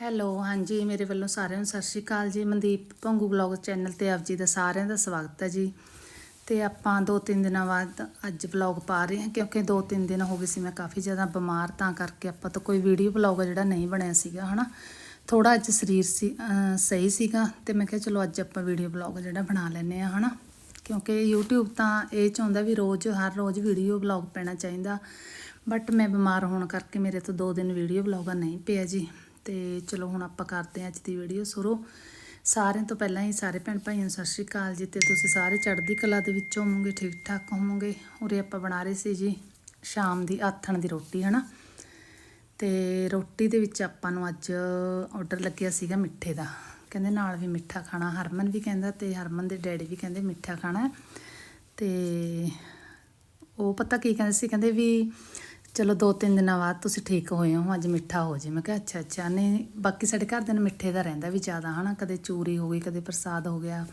Hello, ਹਾਂਜੀ, ਮੇਰੇ ਵੱਲੋਂ ਸਾਰਿਆਂ ਨੂੰ ਸਤਿ ਸ਼੍ਰੀ ਅਕਾਲ ਜੀ। ਮਨਦੀਪ ਭੰਗੂ ਬਲੌਗ ਚੈਨਲ ਤੇ ਆਪ ਜੀ ਦਾ ਸਾਰਿਆਂ ਦਾ ਸਵਾਗਤ ਹੈ ਜੀ। ਤੇ ਆਪਾਂ ਦੋ ਤਿੰਨ ਦਿਨਾਂ ਬਾਅਦ ਅੱਜ ਬਲੌਗ ਪਾ ਰਹੇ ਹਾਂ, ਕਿਉਂਕਿ ਦੋ ਤਿੰਨ ਦਿਨ ਹੋ ਗਏ ਸੀ, ਮੈਂ ਕਾਫੀ ਜ਼ਿਆਦਾ ਬਿਮਾਰ ਤਾਂ ਕਰਕੇ ਆਪਾਂ ਤਾਂ ਕੋਈ ਵੀਡੀਓ ਬਲੌਗ ਜਿਹੜਾ ਨਹੀਂ ਬਣਿਆ ਸੀਗਾ, ਹਨਾ? ਥੋੜਾ ਅੱਜ ਸਰੀਰ ਸੀ ਸਹੀ ਸੀਗਾ, ਤੇ ਮੈਂ ਕਿਹਾ ਚਲੋ ਅੱਜ ਆਪਾਂ ਵੀਡੀਓ ਬਲੌਗ ਜਿਹੜਾ ਬਣਾ ਲੈਨੇ ਆ ਹਨਾ? ਕਿਉਂਕਿ YouTube ਤਾਂ ਇਹ ਚਾਹੁੰਦਾ ਵੀ ਰੋਜ਼, ਹਰ ਰੋਜ਼ ਵੀਡੀਓ ਬਲੌਗ ਪੈਣਾ ਚਾਹੀਦਾ। ਬਟ ਮੈਂ ਬਿਮਾਰ ਹੋਣ ਕਰਕੇ ਮੇਰੇ ਤੋਂ ਦੋ ਦਿਨ ਵੀਡੀਓ ਬਲੌਗ ਨਹੀਂ ਪਿਆ ਜੀ। ਤੇ ਚਲੋ ਹੁਣ ਆਪਾਂ ਕਰਦੇ ਹਾਂ ਅੱਜ ਦੀ ਵੀਡੀਓ ਸ਼ੁਰੂ। ਸਾਰਿਆਂ ਤੋਂ ਪਹਿਲਾਂ ਹੀ ਸਾਰੇ ਭੈਣ ਭਾਈਆਂ ਨੂੰ ਸਤਿ ਸ਼੍ਰੀ ਅਕਾਲ ਜੀ ਤੇ ਤੁਸੀਂ ਸਾਰੇ ਚੜ੍ਹਦੀ ਕਲਾ ਦੇ ਵਿੱਚ ਹੋਵੋਗੇ ਠੀਕ ਠਾਕ ਹੋਵੋਗੇ? ਉਰੇ ਆਪਾਂ ਬਣਾ ਰਹੇ ਸੀ ਜੀ ਸ਼ਾਮ ਦੀ ਆਥਣ ਦੀ ਰੋਟੀ, ਹਨਾ? ਤੇ ਰੋਟੀ ਦੇ ਵਿੱਚ ਆਪਾਂ ਨੂੰ ਅੱਜ ਆਰਡਰ ਲੱਗਿਆ ਸੀਗਾ ਮਿੱਠੇ ਦਾ। ਕਹਿੰਦੇ ਨਾਲ ਵੀ ਮਿੱਠਾ ਖਾਣਾ, ਹਰਮਨ ਵੀ ਕਹਿੰਦਾ ਤੇ ਹਰਮਨ ਦੇ ਡੈਡੀ ਵੀ ਕਹਿੰਦੇ ਮਿੱਠਾ ਖਾਣਾ। ਹੈ। ਤੇ ਉਹ ਪਤਾ ਕੀ ਕਹਿੰਦੇ ਸੀ, ਕਹਿੰਦੇ ਵੀ ਚਲੋ ਦੋ ਤਿੰਨ ਦਿਨਾਂ ਬਾਅਦ ਤੁਸੀਂ ਠੀਕ ਹੋਏ ਹੋ, ਅੱਜ ਮਿੱਠਾ ਹੋ ਜੇ। ਮੈਂ ਕਿਹਾ ਅੱਛਾ ਅੱਛਾ, ਨਹੀਂ, ਬਾਕੀ ਸਾਡੇ ਘਰ ਦੇ ਨੂੰ ਮਿੱਠੇ ਦਾ ਰਹਿੰਦਾ ਵੀ ਜ਼ਿਆਦਾ, ਹਨਾ? ਕਦੇ ਚੂਰੀ ਹੋ ਗਈ, ਕਦੇ ਪ੍ਰਸਾਦ ਹੋ ਗਿਆ।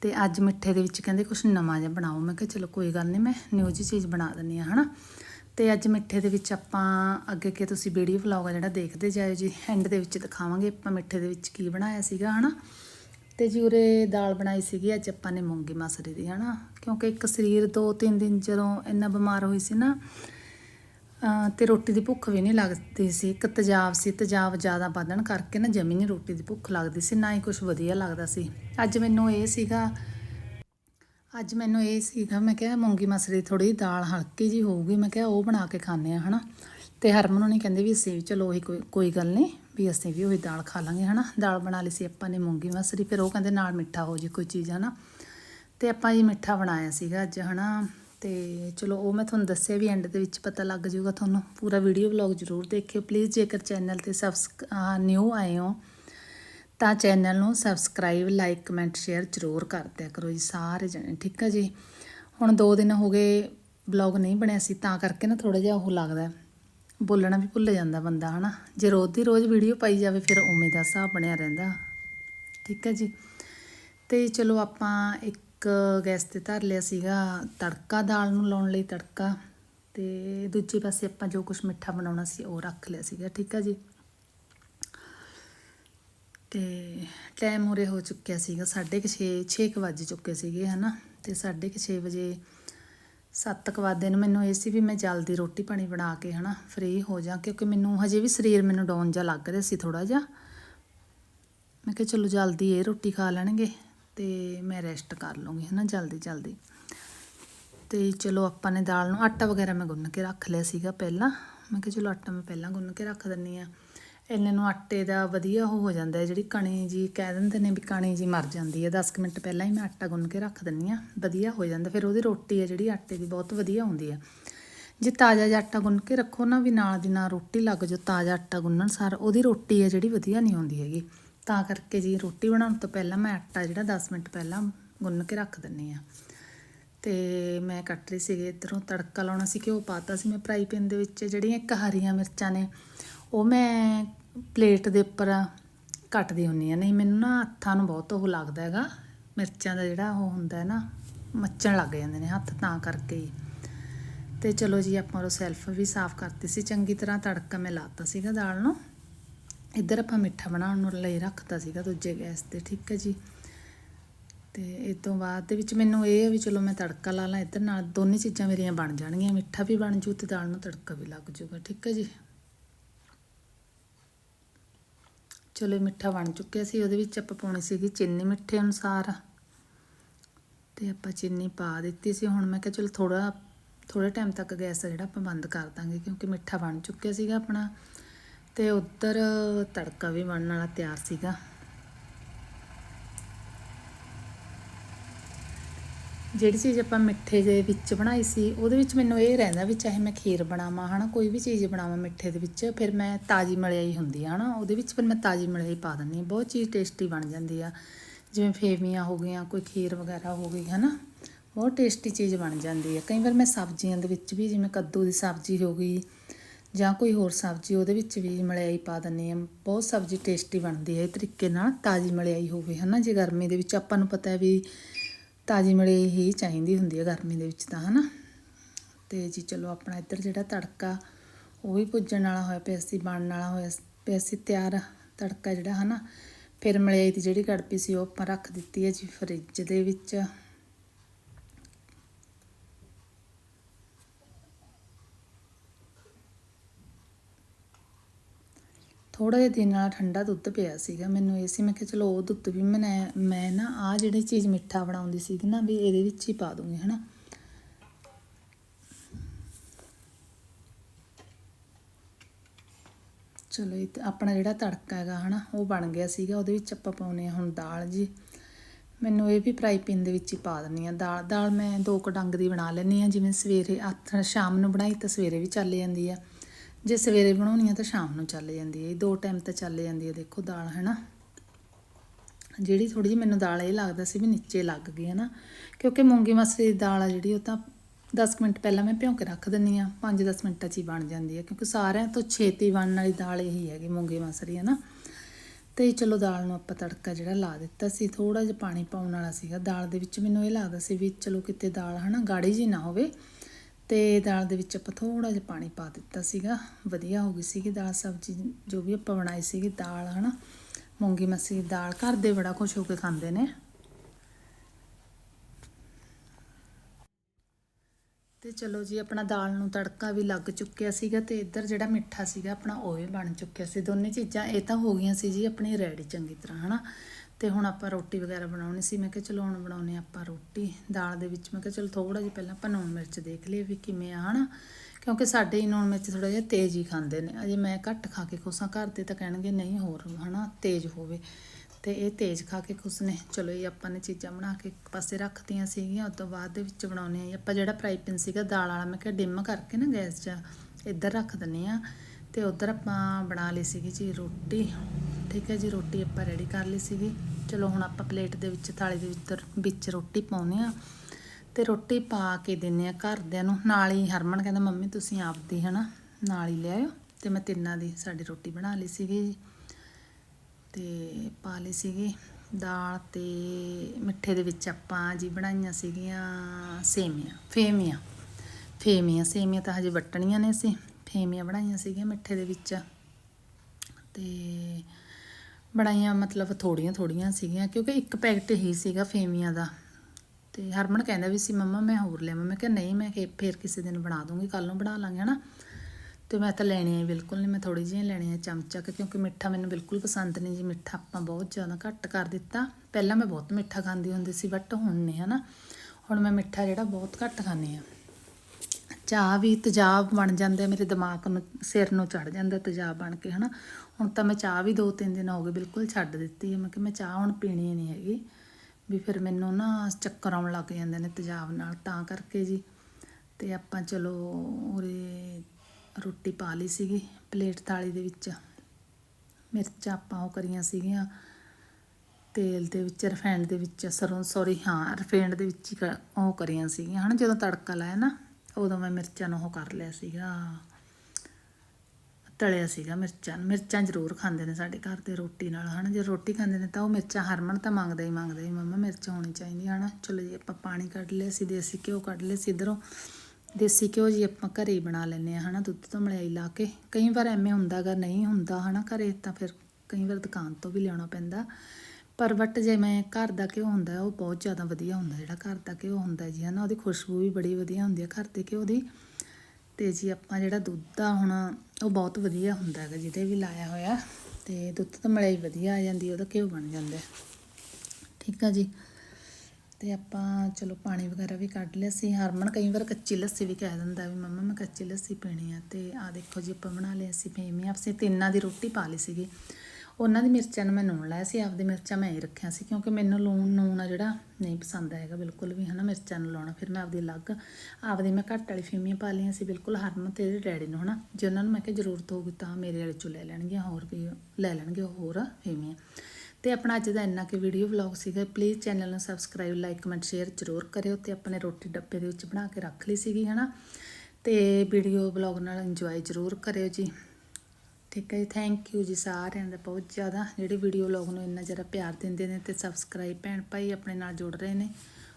ਤੇ ਅੱਜ ਮਿੱਠੇ ਦੇ ਵਿੱਚ ਕਹਿੰਦੇ ਕੁਝ ਨਵਾਂ ਜਿਹਾ ਬਣਾਓ। ਮੈਂ ਕਿਹਾ ਚਲੋ ਕੋਈ ਗੱਲ ਨਹੀਂ, ਮੈਂ ਨਿਊ ਜਿਹੀ ਚੀਜ਼ ਬਣਾ ਦਿੰਨੀ ਆ ਹਨਾ? ਤੇ ਅੱਜ ਮਿੱਠੇ ਦੇ ਵਿੱਚ ਆਪਾਂ ਅੱਗੇ ਕਿ ਤੁਸੀਂ ਵੀਡੀਓ ਵਲੌਗ ਆ ਜਿਹੜਾ ਦੇਖਦੇ ਜਾਇਓ ਜੀ ਐਂਡ ਦੇ ਵਿੱਚ ਦਿਖਾਵਾਂਗੇ ਆਪਾਂ ਮਿੱਠੇ ਦੇ ਵਿੱਚ ਕੀ ਬਣਾਇਆ ਸੀਗਾ, ਹਨਾ? ਤੇ ਜੀ ਉਰੇ ਦਾਲ ਬਣਾਈ ਸੀਗੀ, ਅੱਜ ਆਪਾਂ ਨੇ ਮੂੰਗੀ ਮਸਰੀ ਦੀ, ਹਨਾ? ਕਿਉਂਕਿ ਇੱਕ ਸਰੀਰ ਦੋ ਤਿੰਨ ਦਿਨ ਜਦੋਂ ਇੰਨਾ ਬਿਮਾਰ ਹੋਈ ਸੀ ਨਾ ਤੇ ਰੋਟੀ ਦੀ ਭੁੱਖ ਵੀ ਨਹੀਂ ਲੱਗਦੀ ਸੀ। ਇੱਕ ਤਜਾਬ ਸੀ, ਤਜਾਬ ਜ਼ਿਆਦਾ ਵਧਣ ਕਰਕੇ ਨਾ ਜਮੀ ਨਹੀਂ ਰੋਟੀ ਦੀ ਭੁੱਖ ਲੱਗਦੀ ਸੀ, ਨਾ ਹੀ ਕੁਝ ਵਧੀਆ ਲੱਗਦਾ ਸੀ। ਅੱਜ ਮੈਨੂੰ ਇਹ ਸੀਗਾ, ਅੱਜ ਮੈਨੂੰ ਇਹ ਸੀਗਾ, ਮੈਂ ਕਿਹਾ ਮੂੰਗੀ ਮਸਰੀ ਥੋੜੀ ਦਾਲ ਹਲਕੀ ਜੀ ਹੋਊਗੀ, ਮੈਂ ਕਿਹਾ ਉਹ ਬਣਾ ਕੇ ਖਾਣੇ ਆ ਹਨਾ। ਤੇ ਹਰਮਨ ਹੋਣੀ ਕਹਿੰਦੇ ਵੀ ਅਸੀਂ ਵੀ ਚਲੋ ਉਹੀ ਕੋਈ ਕੋਈ ਗੱਲ ਨਹੀਂ, ਵੀ ਅਸੀਂ ਵੀ ਉਹੀ ਦਾਲ ਖਾ ਲਾਂਗੇ, ਹਨਾ। ਦਾਲ ਬਣਾ ਲਈ ਸੀ ਆਪਾਂ ਨੇ ਮੂੰਗੀ ਮਸਰੀ, ਫਿਰ ਉਹ ਕਹਿੰਦੇ ਨਾਲ ਮਿੱਠਾ ਹੋ ਜੇ ਕੋਈ ਚੀਜ਼, ਹਨਾ। ਤੇ ਆਪਾਂ ਜੀ ਮਿੱਠਾ ਬਣਾਇਆ ਸੀਗਾ ਅੱਜ, ਹਨਾ। ਤੇ ਚਲੋ ਉਹ ਮੈਂ ਤੁਹਾਨੂੰ ਦੱਸਿਆ ਵੀ ਐਂਡ ਦੇ ਵਿੱਚ ਪਤਾ ਲੱਗ ਜਾਊਗਾ ਤੁਹਾਨੂੰ। ਪੂਰਾ ਵੀਡੀਓ ਵਲੌਗ ਜ਼ਰੂਰ ਦੇਖਿਓ। ਪਲੀਜ਼ ਜੇਕਰ ਚੈਨਲ ਤੇ ਸਬਸਕ ਨਿਊ ਆਏ ਹੋ, ਤਾਂ ਚੈਨਲ ਨੂੰ ਸਬਸਕ੍ਰਾਈਬ ਲਾਈਕ ਕਮੈਂਟ ਸ਼ੇਅਰ ਜ਼ਰੂਰ ਕਰ ਦਿਆ ਕਰੋ ਜੀ ਸਾਰੇ ਜਣੇ, ਠੀਕ ਆ ਜੀ? ਹੁਣ ਦੋ ਦਿਨ ਹੋ ਗਏ ਵਲੌਗ ਨਹੀਂ ਬਣਿਆ ਸੀ, ਤਾਂ ਕਰਕੇ ਨਾ ਥੋੜਾ ਜਿਹਾ ਉਹ ਲੱਗਦਾ ਬੋਲਣਾ ਵੀ ਭੁੱਲ ਜਾਂਦਾ ਬੰਦਾ, ਹਨਾ? ਜੇ ਰੋਜ਼ ਦੀ ਰੋਜ਼ ਵੀਡੀਓ ਪਾਈ ਜਾਵੇ, ਫਿਰ ਉਵੇਂ ਦਾ ਹਿਸਾਬ ਬਣਿਆ ਰਹਿੰਦਾ। ਠੀਕ ਹੈ ਜੀ? ਤੇ ਚਲੋ ਆਪਾਂ ਇੱਕ ਇੱਕ ਗੈਸ ਤੇ ਧਰ ਲਿਆ ਸੀਗਾ, ਤੜਕਾ, ਦਾਲ ਨੂੰ ਲਾਉਣ ਲਈ ਤੜਕਾ ਤੇ ਦੂਜੇ ਪਾਸੇ ਆਪਾਂ ਜੋ ਕੁਝ ਮਿੱਠਾ ਬਣਾਉਣਾ ਸੀ ਉਹ ਰੱਖ ਲਿਆ ਸੀਗਾ, ਠੀਕ ਹੈ ਜੀ? ਤੇ ਟਾਈਮ ਉਰੇ ਹੋ ਚੁੱਕਿਆ ਸੀਗਾ 6:30 6 ਵੱਜ ਚੁੱਕੇ ਸੀਗੇ, ਹਨਾ? ਤੇ 6:30 ਵਜੇ, ਸੱਤ ਕੁ ਵੱਜਦੇ ਨੂੰ ਮੈਨੂੰ ਇਹ ਸੀ ਵੀ ਮੈਂ ਜਲਦੀ ਰੋਟੀ ਪਾਣੀ ਬਣਾ ਕੇ, ਹਨਾ ਫ੍ਰੀ ਹੋ ਜਾ, ਕਿਉਂਕਿ ਮੈਨੂੰ ਹਜੇ ਵੀ ਸਰੀਰ ਮੈਨੂੰ ਡਾਊਨ ਜਿਹਾ ਲੱਗ ਰਿਹਾ ਸੀ ਥੋੜਾ ਜਿਹਾ। ਮੈਂ ਕਿਹਾ ਚਲੋ ਜਲਦੀ ਇਹ ਰੋਟੀ ਖਾ ਲੈਣਗੇ। ਤੇ ਮੈਂ ਰੈਸਟ ਕਰ ਲੂੰਗੀ ਹਨਾ ਜਲਦੀ ਜਲਦੀ। ਤੇ ਚਲੋ ਆਪਾਂ ਨੇ ਦਾਲ ਨੂੰ ਆਟਾ ਵਗੈਰਾ ਮੈਂ ਗੁੰਨ ਕੇ ਰੱਖ ਲਿਆ ਸੀਗਾ ਪਹਿਲਾਂ। ਮੈਂ ਕਿਹਾ ਚਲੋ ਆਟਾ ਮੈਂ ਪਹਿਲਾਂ ਗੁੰਨ ਕੇ ਰੱਖ ਦਿੰਨੀ ਆ। ਇੰਨੇ ਨੂੰ ਆਟੇ ਦਾ ਵਧੀਆ ਉਹ ਹੋ ਜਾਂਦਾ ਹੈ, ਜਿਹੜੀ ਕਣੀ ਜੀ ਕਹਿ ਦਿੰਦੇ ਨੇ ਵੀ ਕਣੀ ਜੀ ਮਰ ਜਾਂਦੀ ਹੈ। 10 ਕੁ ਮਿੰਟ ਪਹਿਲਾਂ ਹੀ ਮੈਂ ਆਟਾ ਗੁੰਨ ਕੇ ਰੱਖ ਦਿੰਨੀ ਆ, ਵਧੀਆ ਹੋ ਜਾਂਦਾ। ਫਿਰ ਉਹਦੀ ਰੋਟੀ ਹੈ ਜਿਹੜੀ ਆਟੇ ਦੀ ਬਹੁਤ ਵਧੀਆ ਹੁੰਦੀ ਆ ਜੇ ਤਾਜ਼ਾ ਜਿਹਾ ਆਟਾ ਗੁੰਨ ਕੇ ਰੱਖੋ ਨਾ ਵੀ ਨਾਲ ਦੀ ਨਾਲ ਰੋਟੀ ਲੱਗ ਜਾਓ, ਤਾਜ਼ਾ ਆਟਾ ਗੁੰਨਣ ਸਾਰ ਉਹਦੀ ਰੋਟੀ ਹੈ ਜਿਹੜੀ ਵਧੀਆ ਨਹੀਂ ਹੁੰਦੀ ਹੈਗੀ। ਤਾਂ ਕਰਕੇ ਜੀ ਰੋਟੀ ਬਣਾਉਣ ਤੋਂ ਪਹਿਲਾਂ ਮੈਂ ਆਟਾ ਜਿਹੜਾ 10 ਮਿੰਟ ਪਹਿਲਾਂ ਗੁੰਨ ਕੇ ਰੱਖ ਦਿੰਨੀ ਆ। ਤੇ ਮੈਂ ਕੱਟ ਰਹੀ ਸੀਗੀ ਇੱਧਰੋਂ, ਤੜਕਾ ਲਾਉਣਾ ਸੀ ਘਿਓ ਪਾਤਾ ਸੀ ਮੈਂ ਫਰਾਈ ਪੈਨ ਦੇ ਵਿੱਚ। ਜਿਹੜੀਆਂ ਇੱਕ ਹਰੀਆਂ ਮਿਰਚਾਂ ਨੇ, ਉਹ ਮੈਂ ਪਲੇਟ ਦੇ ਉੱਪਰ ਕੱਟਦੀ ਹੁੰਨੀ ਆ। ਨਹੀਂ, ਮੈਨੂੰ ਨਾ ਹੱਥਾਂ ਨੂੰ ਬਹੁਤ ਉਹ ਲੱਗਦਾ ਹੈਗਾ, ਮਿਰਚਾਂ ਦਾ ਜਿਹੜਾ ਉਹ ਹੁੰਦਾ ਹੈ ਨਾ, ਮੱਚਣ ਲੱਗ ਜਾਂਦੇ ਨੇ ਹੱਥ ਤਾਂ ਕਰਕੇ ਹੀ। ਤੇ ਚਲੋ ਜੀ, ਆਪਾਂ ਉਹ ਸੈਲਫ ਵੀ ਸਾਫ਼ ਕਰਤੀ ਸੀ। ਚੰਗੀ ਤਰ੍ਹਾਂ ਤੜਕਾ ਮੈਂ ਲਾਤਾ ਸੀਗਾ ਦਾਲ ਨੂੰ। ਇੱਧਰ ਆਪਾਂ ਮਿੱਠਾ ਬਣਾਉਣ ਨੂੰ ਲਈ ਰੱਖਤਾ ਸੀਗਾ ਦੂਜੇ ਗੈਸ ਤੇ, ਠੀਕ ਹੈ ਜੀ। ਤੇ ਇਸ ਤੋਂ ਬਾਅਦ ਦੇ ਵਿੱਚ ਮੈਨੂੰ ਇਹ ਆ ਵੀ ਚਲੋ ਮੈਂ ਤੜਕਾ ਲਾ ਲਾਂ ਇੱਧਰ ਨਾਲ, ਦੋਨੇ ਚੀਜ਼ਾਂ ਮੇਰੀਆਂ ਬਣ ਜਾਣਗੀਆਂ, ਮਿੱਠਾ ਵੀ ਬਣ ਜੂ ਤੇ ਦਾਲ ਨੂੰ ਤੜਕਾ ਵੀ ਲੱਗ ਜੂਗਾ, ਠੀਕ ਹੈ ਜੀ। ਚਲੋ ਇਹ ਮਿੱਠਾ ਬਣ ਚੁੱਕਿਆ ਸੀ, ਉਹਦੇ ਵਿੱਚ ਆਪਾਂ ਪਾਉਣੀ ਸੀਗੀ ਚੀਨੀ ਮਿੱਠੇ ਅਨੁਸਾਰ। ਤੇ ਆਪਾਂ ਚੀਨੀ ਪਾ ਦਿੱਤੀ ਸੀ, ਹੁਣ ਮੈਂ ਕਿਹਾ ਚਲੋ ਥੋੜਾ ਥੋੜੇ ਟਾਈਮ ਤੱਕ ਗੈਸ ਜਿਹੜਾ ਆਪਾਂ ਬੰਦ ਕਰ ਦਾਂਗੇ, ਕਿਉਂਕਿ ਮਿੱਠਾ ਬਣ ਚੁੱਕਿਆ ਸੀਗਾ ਆਪਣਾ। ਤੇ ਉੱਧਰ ਤੜਕਾ ਵੀ ਬਣਨ ਵਾਲਾ ਤਿਆਰ ਸੀਗਾ। ਜਿਹੜੀ ਚੀਜ਼ ਆਪਾਂ ਮਿੱਠੇ ਦੇ ਵਿੱਚ ਬਣਾਈ ਸੀ, ਉਹਦੇ ਵਿੱਚ ਮੈਨੂੰ ਇਹ ਰਹਿੰਦਾ ਵੀ ਚਾਹੇ ਮੈਂ ਖੀਰ ਬਣਾਵਾਂ, ਹਨਾ, ਕੋਈ ਵੀ ਚੀਜ਼ ਬਣਾਵਾਂ ਮਿੱਠੇ ਦੇ ਵਿੱਚ, ਫਿਰ ਮੈਂ ਤਾਜੀ ਮਲਾਈ ਹੁੰਦੀ ਆ, ਹਨਾ, ਉਹਦੇ ਵਿੱਚ ਫਿਰ ਮੈਂ ਤਾਜੀ ਮਲਾਈ ਪਾ ਦਿੰਦੀ ਹਾਂ ਬਹੁਤ ਚੀਜ਼ ਟੇਸਟੀ ਬਣ ਜਾਂਦੀ ਆ। ਜਿਵੇਂ ਫੇਵੀਆਂ ਹੋ ਗਈਆਂ, ਕੋਈ ਖੀਰ ਵਗੈਰਾ ਹੋ ਗਈ, ਹਨਾ, ਬਹੁਤ ਟੇਸਟੀ ਚੀਜ਼ ਬਣ ਜਾਂਦੀ ਹੈ ਕਈ ਵਾਰ ਮੈਂ ਸਬਜ਼ੀਆਂ ਦੇ ਵਿੱਚ ਵੀ, ਜਿਵੇਂ ਕੱਦੂ ਦੀ ਸਬਜ਼ੀ ਹੋ ਗਈ ਜਾਂ ਕੋਈ ਹੋਰ ਸਬਜ਼ੀ, ਉਹਦੇ ਵਿੱਚ ਵੀ ਮਲਾਈ ਪਾ ਦਿੰਦੀ ਹਾਂ। ਬਹੁਤ ਸਬਜ਼ੀ ਟੇਸਟੀ ਬਣਦੀ ਹੈ, ਇਹ ਤਰੀਕੇ ਨਾਲ ਤਾਜੀ ਮਲਾਈ ਹੋਵੇ, ਹਨਾ? ਜੇ ਗਰਮੀ ਦੇ ਵਿੱਚ ਆਪਾਂ ਨੂੰ ਪਤਾ ਹੈ ਵੀ ਤਾਜੀ ਮਲਾਈ ਹੀ ਚਾਹੀਦੀ ਹੁੰਦੀ ਹੈ ਗਰਮੀ ਦੇ ਵਿੱਚ ਤਾਂ, ਹਨਾ? ਤੇ ਜੀ, ਚਲੋ ਆਪਣਾ ਇੱਧਰ ਜਿਹੜਾ ਤੜਕਾ, ਉਹ ਵੀ ਭੁੱਜਣ ਵਾਲਾ ਹੋਇਆ ਪਿਆ ਸੀ, ਬਣਨ ਵਾਲਾ ਹੋਇਆ ਪਿਆ ਸੀ, ਤਿਆਰ ਤੜਕਾ ਜਿਹੜਾ, ਹਨਾ? ਫਿਰ ਮਲਾਈ ਦੀ ਜਿਹੜੀ ਗੜਪੀ ਸੀ, ਉਹ ਆਪਾਂ ਰੱਖ ਦਿੱਤੀ ਹੈ ਜੀ ਫਰਿੱਜ ਦੇ ਵਿੱਚ। ਥੋੜਾ ਜਿਹਾ ਦਿਨ ਨਾਲ ਠੰਡਾ ਦੁੱਧ ਪਿਆ ਸੀਗਾ ਮੈਨੂੰ ਇਹ ਸੀ, ਮੈਂ ਕਿਹਾ ਚਲੋ ਉਹ ਦੁੱਧ ਵੀ ਮੈਂ ਮੈਂ ਨਾ ਆ ਜਿਹੜੀ ਚੀਜ਼ ਮਿੱਠਾ ਬਣਾਉਂਦੀ ਸੀਗੀ ਨਾ ਵੀ ਇਹਦੇ ਵਿੱਚ ਹੀ ਪਾ ਦੂੰਗੀ, ਹਨਾ। ਚਲੋ ਇਹ ਤੇ ਆਪਣਾ ਜਿਹੜਾ ਤੜਕਾ ਹੈਗਾ, ਹਨਾ, ਉਹ ਬਣ ਗਿਆ ਸੀਗਾ, ਉਹਦੇ ਵਿੱਚ ਆਪਾਂ ਪਾਉਨੇ ਆ ਹੁਣ ਦਾਲ ਜੀ। ਮੈਨੂੰ ਇਹ ਵੀ ਫਰਾਈ ਪੈਨ ਦੇ ਵਿੱਚ ਹੀ ਪਾ ਦਿੰਨੀ ਆ ਦਾਲ ਦਾਲ ਮੈਂ ਦੋ ਕੁ ਡੰਗ ਦੀ ਬਣਾ ਲੈਂਦੀ ਆ ਜਿਵੇਂ ਸਵੇਰੇ ਆਥਣ ਸ਼ਾਮ ਨੂੰ ਬਣਾਈ ਤਾਂ ਸਵੇਰੇ ਵੀ ਚੱਲ ਜਾਂਦੀ ਆ। ਜੇ ਸਵੇਰੇ ਬਣਾਉਣੀ ਆ ਤਾਂ ਸ਼ਾਮ ਨੂੰ ਚੱਲ ਜਾਂਦੀ ਹੈ ਦੋ ਟਾਈਮ ਤਾਂ ਚੱਲ ਜਾਂਦੀ ਹੈ ਦੇਖੋ ਦਾਲ ਹੈ ਨਾ ਜਿਹੜੀ ਥੋੜੀ ਜਿਹੀ ਮੈਨੂੰ ਦਾਲ ਇਹ ਲੱਗਦਾ ਸੀ ਵੀ ਨੀਚੇ ਲੱਗ ਗਈ ਹੈ ਨਾ ਕਿਉਂਕਿ ਮੂੰਗੀ ਮਸਰੀ ਦੀ ਦਾਲ ਆ ਜਿਹੜੀ, ਉਹ ਤਾਂ 10 ਮਿੰਟ ਪਹਿਲਾਂ ਮੈਂ ਭਿਉਂ ਕੇ ਰੱਖ ਦਿੰਨੀ ਆ। 5-10 ਮਿੰਟਾਂ 'ਚ ਹੀ ਬਣ ਜਾਂਦੀ ਹੈ ਕਿਉਂਕਿ ਸਾਰਿਆਂ ਤੋਂ ਛੇਤੀ ਬਣਨ ਵਾਲੀ ਦਾਲ ਇਹੀ ਹੈਗੀ, ਮੂੰਗੀ ਮਸਰੀ ਹੈ ਨਾ ਤੇ ਚਲੋ ਦਾਲ ਨੂੰ ਆਪਾਂ ਤੜਕਾ ਜਿਹੜਾ ਲਾ ਦਿੱਤਾ ਸੀ ਥੋੜਾ ਜਿਹਾ ਪਾਣੀ ਪਾਉਣ ਵਾਲਾ ਸੀਗਾ। ਦਾਲ ਦੇ ਵਿੱਚ ਮੈਨੂੰ ਇਹ ਲੱਗਦਾ ਸੀ ਵੀ ਚਲੋ ਕਿਤੇ ਦਾਲ, ਹਨਾ ਗਾੜੀ ਜੀ ਨਾ ਹੋਵੇ। ਤੇ ਦਾਲ ਦੇ ਵਿੱਚ ਆਪਾਂ ਥੋੜਾ ਜਿਹਾ ਪਾਣੀ ਪਾ ਦਿੱਤਾ ਸੀਗਾ। ਵਧੀਆ ਹੋ ਗਈ ਸੀਗੀ ਦਾਲ ਸਬਜ਼ੀ, ਜੋ ਵੀ ਆਪਾਂ ਬਣਾਈ ਸੀਗੀ ਦਾਲ, ਹਨਾ। ਮੂੰਗੀ, ਮਸਰੀ ਦੀ ਦਾਲ, ਘਰ ਦੇ ਬੜਾ ਖੁਸ਼ ਹੋ ਕੇ ਖਾਂਦੇ ਨੇ। ਤੇ ਚਲੋ ਜੀ, ਆਪਣਾ ਦਾਲ ਨੂੰ ਤੜਕਾ ਵੀ ਲੱਗ ਚੁੱਕਿਆ ਸੀਗਾ ਤੇ ਇੱਧਰ ਜਿਹੜਾ ਮਿੱਠਾ ਸੀਗਾ ਆਪਣਾ ਉਹ ਵੀ ਬਣ ਚੁੱਕਿਆ ਸੀ। ਦੋਨੇ ਚੀਜ਼ਾਂ ਇਹ ਤਾਂ ਹੋ ਗਈਆਂ ਸੀ ਜੀ ਆਪਣੀ ਰੈਡੀ ਚੰਗੀ ਤਰ੍ਹਾਂ, ਹਨਾ। ਤੇ ਹੁਣ ਆਪਾਂ ਰੋਟੀ ਵਗੈਰਾ ਬਣਾਉਣੀ ਸੀ। ਮੈਂ ਕਿਹਾ ਚਲੋ ਹੁਣ ਬਣਾਉਨੇ ਆਪਾਂ ਰੋਟੀ। ਦਾਲ ਦੇ ਵਿੱਚ ਮੈਂ ਕਿਹਾ ਚਲੋ ਥੋੜਾ ਜਿਹਾ ਪਹਿਲਾਂ ਆਪਾਂ ਲੂਣ ਮਿਰਚ ਦੇਖ ਲਈਏ ਵੀ ਕਿਵੇਂ ਆ, ਹਨਾ? ਕਿਉਂਕਿ ਸਾਡੇ ਹੀ ਲੂਣ ਮਿਰਚ ਥੋੜਾ ਜਿਹਾ ਤੇਜ਼ ਹੀ ਖਾਂਦੇ ਨੇ। ਅਜੇ ਮੈਂ ਘੱਟ ਖਾ ਕੇ ਖੁਸ਼ ਹਾਂ। ਘਰ ਦੇ ਤਾਂ ਕਹਿਣਗੇ ਨਹੀਂ ਹੋਰ, ਹਨਾ, ਤੇਜ਼ ਹੋਵੇ। ਤੇ ਇਹ ਤੇਜ਼ ਖਾ ਕੇ ਖੁਸ਼ ਨੇ। ਚਲੋ ਇਹ ਆਪਾਂ ਨੇ ਚੀਜ਼ਾਂ ਬਣਾ ਕੇ ਇੱਕ ਪਾਸੇ ਰੱਖਤੀਆਂ ਸੀਗੀਆਂ ਉਸ ਤੋਂ ਬਾਅਦ ਦੇ ਵਿੱਚ ਬਣਾਉਨੇ ਆ ਆਪਾਂ ਜਿਹੜਾ ਫਰਾਈ ਪੈਨ ਸੀਗਾ, ਦਾਲ ਵਾਲਾ, ਮੈਂ ਕਿਹਾ ਡਿਮ ਕਰਕੇ ਨਾ ਗੈਸ 'ਚ ਇੱਧਰ ਰੱਖ ਦਿੰਨੇ ਆ ਤੇ ਉਧਰ ਆਪਾਂ ਬਣਾ ਲਈ ਸੀਗੀ ਜੀ ਰੋਟੀ। ਠੀਕ ਹੈ ਜੀ, ਰੋਟੀ ਆਪਾਂ ਰੈਡੀ ਕਰ ਲਈ ਸੀਗੀ। ਚਲੋ ਹੁਣ ਆਪਾਂ ਪਲੇਟ ਦੇ ਵਿੱਚ, ਥਾਲੀ ਦੇ ਵਿੱਚ ਵਿੱਚ ਰੋਟੀ ਪਾਉਨੇ ਆ ਤੇ ਰੋਟੀ ਪਾ ਕੇ ਦਿੰਨੇ ਆ ਘਰਦਿਆਂ ਨੂੰ। ਨਾਲ ਹੀ ਹਰਮਨ ਕਹਿੰਦਾ, ਮੰਮੀ, ਤੁਸੀਂ ਆਪਦੀ, ਹਨਾ, ਨਾਲ ਹੀ ਲਿਆਇਓ। ਤੇ ਮੈਂ ਤਿੰਨਾਂ ਦੀ ਸਾਡੀ ਰੋਟੀ ਬਣਾ ਲਈ ਸੀਗੀ ਜੀ। ਤੇ ਪਾ ਲਈ ਸੀਗੀ ਦਾਲ ਤੇ ਮਿੱਠੇ ਦੇ ਵਿੱਚ ਆਪਾਂ ਜੀ ਬਣਾਈਆਂ ਸੀਗੀਆਂ ਸੇਮੀਆਂ, ਫੇਮੀਆਂ। ਫੇਮੀਆਂ, ਸੇਮੀਆਂ ਤਾਂ ਹਜੇ ਵੱਟਣੀਆਂ ਨੇ ਸੀ ਫੇਮੀਆਂ ਬਣਾਈਆਂ ਸੀਗੀਆਂ ਮਿੱਠੇ ਦੇ ਵਿੱਚ। ਤੇ ਬਣਾਈਆਂ ਮਤਲਬ ਥੋੜੀਆਂ ਥੋੜੀਆਂ ਸੀਗੀਆਂ, ਕਿਉਂਕਿ ਇੱਕ ਪੈਕਟ ਹੀ ਸੀਗਾ ਫੇਮੀਆਂ ਦਾ। ਤੇ ਹਰਮਨ ਕਹਿੰਦਾ ਵੀ ਸੀ, ਮੰਮਾ, ਮੈਂ ਹੋਰ ਲਿਆਵਾਂ। ਮੈਂ ਕਿਹਾ, ਨਹੀਂ, ਮੈਂ ਕਿ- ਫੇਰ ਕਿਸੇ ਦਿਨ ਬਣਾ ਦੂੰਗੀ ਕੱਲ ਨੂੰ ਬਣਾ ਲਾਂਗੇ, ਹਨਾ? ਤੇ ਮੈਂ ਤਾਂ ਲੈਣੀਆਂ ਹੀ ਬਿਲਕੁਲ ਨਹੀਂ, ਮੈਂ ਥੋੜੀ ਜਿਹੀਆਂ ਲੈਣੀਆਂ ਚਮਚਾ ਕਿਉਂਕਿ ਮਿੱਠਾ ਮੈਨੂੰ ਬਿਲਕੁਲ ਪਸੰਦ ਨਹੀਂ ਜੀ ਮਿੱਠਾ। ਆਪਾਂ ਬਹੁਤ ਜ਼ਿਆਦਾ ਘੱਟ ਕਰ ਦਿੱਤਾ। ਪਹਿਲਾਂ ਮੈਂ ਬਹੁਤ ਮਿੱਠਾ ਖਾਂਦੀ ਹੁੰਦੀ ਸੀ, ਬਟ ਹੁਣ ਨਹੀਂ, ਹਨਾ? ਹੁਣ ਮੈਂ ਮਿੱਠਾ ਜਿਹੜਾ ਬਹੁਤ ਘੱਟ ਖਾਂਦੀ ਆ ਚਾਹ ਵੀ ਤਜਾਬ ਬਣ ਜਾਂਦਾ, ਮੇਰੇ ਦਿਮਾਗ ਨੂੰ, ਸਿਰ ਨੂੰ ਚੜ ਜਾਂਦਾ ਤਜਾਬ ਬਣ ਕੇ, ਹਨਾ। ਹੁਣ ਤਾਂ ਮੈਂ ਚਾਹ ਵੀ ਦੋ ਤਿੰਨ ਦਿਨ ਹੋ ਗਏ ਬਿਲਕੁਲ ਛੱਡ ਦਿੱਤੀ ਹੈ। ਮੈਂ ਕਿ ਮੈਂ ਚਾਹ ਹੁਣ ਪੀਣੀ ਨਹੀਂ ਹੈਗੀ। ਵੀ ਫਿਰ ਮੈਨੂੰ ਨਾ ਚੱਕਰ ਆਉਣ ਲੱਗ ਜਾਂਦੇ ਨੇ ਤਜਾਬ ਨਾਲ, ਤਾਂ ਕਰਕੇ ਜੀ। ਤੇ ਆਪਾਂ ਚਲੋ ਉਰੇ ਰੋਟੀ ਪਾ ਲਈ ਸੀਗੀ, ਪਲੇਟ ਥਾਲੀ ਦੇ ਵਿੱਚ। ਮਿਰਚਾਂ ਆਪਾਂ ਉਹ ਕਰੀਆਂ ਸੀਗੀਆਂ। ਤੇਲ ਦੇ ਵਿੱਚ ਰਫੈਂਡ ਦੇ ਵਿੱਚ, ਸਰੋਂ ਸੌਰੀ ਹਾਂ ਰਫੈਂਡ ਦੇ ਵਿੱਚ ਹੀ ਉਹ ਕਰੀਆਂ ਸੀਗੀਆਂ, ਹਨਾ, ਜਦੋਂ ਤੜਕਾ ਲਾਇਆ ਨਾ। ਉਦੋਂ ਮੈਂ ਮਿਰਚਾਂ ਨੂੰ ਉਹ ਕਰ ਲਿਆ ਸੀਗਾ। ਤਲਿਆ ਸੀਗਾ ਮਿਰਚਾਂ ਮਿਰਚਾਂ ਜ਼ਰੂਰ ਖਾਂਦੇ ਨੇ ਸਾਡੇ ਘਰ ਦੇ ਰੋਟੀ ਨਾਲ, ਹਨਾ? ਜੇ ਰੋਟੀ ਖਾਂਦੇ ਨੇ ਤਾਂ ਉਹ ਮਿਰਚਾਂ ਹਰਮਨ ਤਾਂ ਮੰਗਦਾ ਹੀ ਮੰਗਦਾ ਹੀ, ਮੰਮਾ ਮਿਰਚ ਹੋਣੀ ਚਾਹੀਦੀ, ਹਨਾ? ਚਲੋ ਜੀ, ਆਪਾਂ ਪਾਣੀ ਕੱਢ ਲਿਆ ਸੀ, ਦੇਸੀ ਘਿਓ ਕੱਢ ਲਿਆ ਸੀ ਇੱਧਰੋਂ। ਦੇਸੀ ਘਿਓ ਜੀ ਆਪਾਂ ਘਰੇ ਹੀ ਬਣਾ ਲੈਂਦੇ ਆ ਹਨਾ? ਦੁੱਧ ਤੋਂ ਮਲਾਈ ਲਾ ਕੇ। ਕਈ ਵਾਰ ਐਵੇਂ ਹੁੰਦਾਗਾ ਨਹੀਂ ਹੁੰਦਾ, ਹਨਾ? ਘਰੇ ਤਾਂ ਫਿਰ ਕਈ ਵਾਰ ਦੁਕਾਨ ਤੋਂ ਵੀ ਲਿਆਉਣਾ ਪੈਂਦਾ। ਪਰ ਬਟ ਜਿਵੇਂ ਘਰ ਦਾ ਘਿਓ ਹੁੰਦਾ ਉਹ ਬਹੁਤ ਜ਼ਿਆਦਾ ਵਧੀਆ ਹੁੰਦਾ ਜਿਹੜਾ ਘਰ ਦਾ ਘਿਓ ਹੁੰਦਾ ਜੀ, ਹਨਾ, ਉਹਦੀ ਖੁਸ਼ਬੂ ਵੀ ਬੜੀ ਵਧੀਆ ਹੁੰਦੀ ਹੈ, ਘਰ ਦੇ ਘਿਓ ਦੀ। ਤੇ ਜੀ ਆਪਾਂ ਜਿਹੜਾ ਦੁੱਧ ਆ ਹੁਣ, ਉਹ ਬਹੁਤ ਵਧੀਆ ਹੁੰਦਾ ਹੈਗਾ, ਜਿਹਦੇ ਵੀ ਲਾਇਆ ਹੋਇਆ, ਤੇ ਦੁੱਧ ਤੋਂ ਮਲਾਈ ਵਧੀਆ ਆ ਜਾਂਦੀ, ਉਹਦਾ ਘਿਓ ਬਣ ਜਾਂਦਾ ਠੀਕ ਆ ਜੀ। ਤੇ ਆਪਾਂ, ਚਲੋ ਪਾਣੀ ਵਗੈਰਾ ਵੀ ਕੱਢ ਲਿਆ ਸੀ, ਹਰਮਨ ਕਈ ਵਾਰ ਕੱਚੀ ਲੱਸੀ ਵੀ ਕਹਿ ਦਿੰਦਾ ਵੀ ਮੰਮਾ ਮੈਂ ਕੱਚੀ ਲੱਸੀ ਪੀਣੀ ਆ, ਤੇ ਆ ਦੇਖੋ ਜੀ ਆਪਾਂ ਬਣਾ ਲਿਆ ਸੀ ਫੇਮੀ ਆਪਸੇ ਤਿੰਨਾਂ ਦੀ ਰੋਟੀ ਪਾ ਲਈ ਸੀਗੀ। ਉਹਨਾਂ ਦੀ ਮਿਰਚਾਂ ਨੂੰ ਮੈਂ ਨੂਣ ਲਾਇਆ ਸੀ, ਆਪਦੀ ਮਿਰਚਾਂ ਮੈਂ ਹੀ ਰੱਖਿਆ ਸੀ ਕਿਉਂਕਿ ਮੈਨੂੰ ਲੂਣ, ਨੂਣ ਆ ਜਿਹੜਾ ਨਹੀਂ ਪਸੰਦ ਹੈਗਾ ਬਿਲਕੁਲ ਵੀ, ਹਨਾ, ਮਿਰਚਾਂ ਨੂੰ ਲਾਉਣਾ, ਫਿਰ ਮੈਂ ਆਪਦੀ ਅਲੱਗ ਆਪਦੀ ਮੈਂ ਘੱਟ ਵਾਲੀ ਫੇਮੀਆਂ ਪਾ ਲਈਆਂ ਸੀ, ਬਿਲਕੁਲ ਹਰਮਨ ਤੇ ਇਹਦੇ ਡੈਡੀ ਨੂੰ, ਹਨਾ, ਜੇ ਉਹਨਾਂ ਨੂੰ ਮੈਂ ਕਿਹਾ ਜ਼ਰੂਰਤ ਹੋਊਗੀ ਤਾਂ ਮੇਰੇ ਵਾਲੇ ਚੋਂ ਲੈ ਲੈਣਗੇ ਹੋਰ ਵੀ, ਲੈ ਲੈਣਗੇ ਉਹ ਹੋਰ ਫੇਮੀਆਂ। ਤੇ ਆਪਣਾ ਅੱਜ ਦਾ ਇੰਨਾ ਕਿ ਵੀਡੀਓ ਵਲੌਗ ਸੀਗਾ ਪਲੀਜ਼ ਚੈਨਲ ਨੂੰ ਸਬਸਕ੍ਰਾਈਬ ਲਾਈਕ ਕਮੈਂਟ ਸ਼ੇਅਰ ਜ਼ਰੂਰ ਕਰਿਓ ਤੇ ਆਪਣੇ ਰੋਟੀ ਡੱਬੇ ਦੇ ਵਿੱਚ ਬਣਾ ਕੇ ਰੱਖ ਲਈ ਸੀਗੀ, ਹਨਾ। ਤੇ ਵੀਡੀਓ ਵਲੌਗ ਨਾਲ ਇੰਜੋਏ ਜ਼ਰੂਰ ਕਰਿਓ ਜੀ। ਠੀਕ ਹੈ ਜੀ ਥੈਂਕ ਯੂ ਜੀ ਸਾਰਿਆਂ ਦਾ ਬਹੁਤ ਜ਼ਿਆਦਾ। ਜਿਹੜੇ ਵੀਡੀਓ ਵਲੌਗ ਨੂੰ ਇੰਨਾ ਜ਼ਿਆਦਾ ਪਿਆਰ ਦਿੰਦੇ ਨੇ ਤੇ ਸਬਸਕ੍ਰਾਈਬ ਭੈਣ ਭਾਈ ਆਪਣੇ ਨਾਲ ਜੁੜ ਰਹੇ ਨੇ।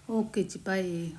ਓਕੇ ਜੀ ਭਾਈ